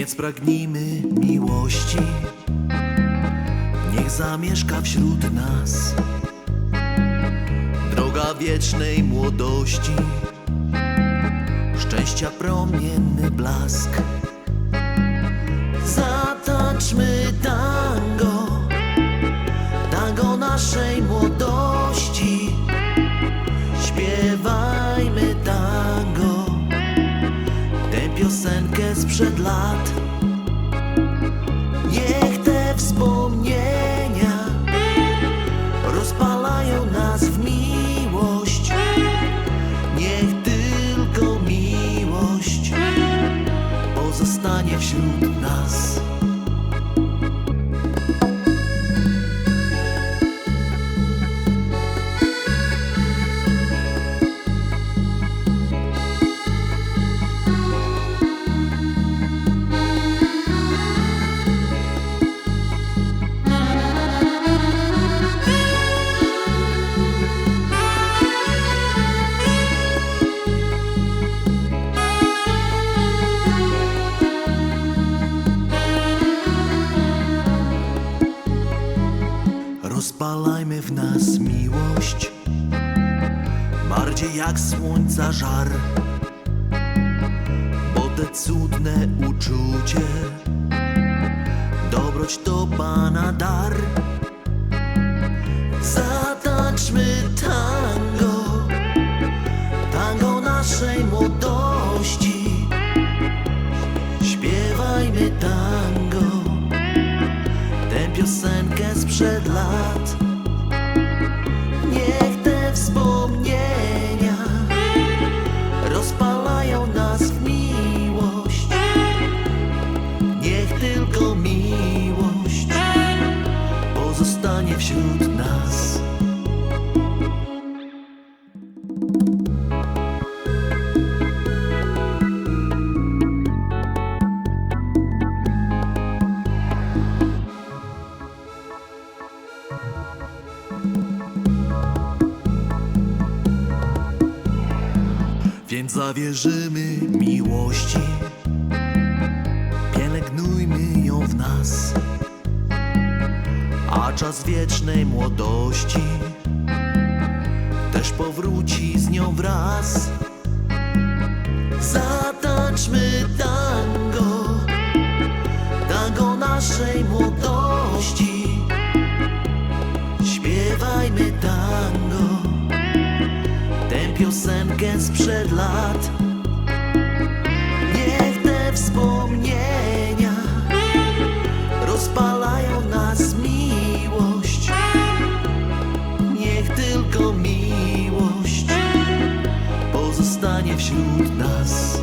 Więc pragnijmy miłości, niech zamieszka wśród nas. Droga wiecznej młodości, szczęścia promienny blask. Piosenkę sprzed lat. Rozpalajmy w nas miłość, bardziej jak słońca żar, bo te cudne uczucie, dobroć to Pana dar. Zatańczmy tango, tango naszej młodości, śpiewajmy tango tę piosenkę wśród nas. Więc zawierzymy miłości, pielęgnujmy ją w nas, a czas wiecznej młodości też powróci z nią wraz. Zatańczmy tango, tango naszej młodości. Śpiewajmy tango tę piosenkę sprzed lat. Miłość pozostanie wśród nas.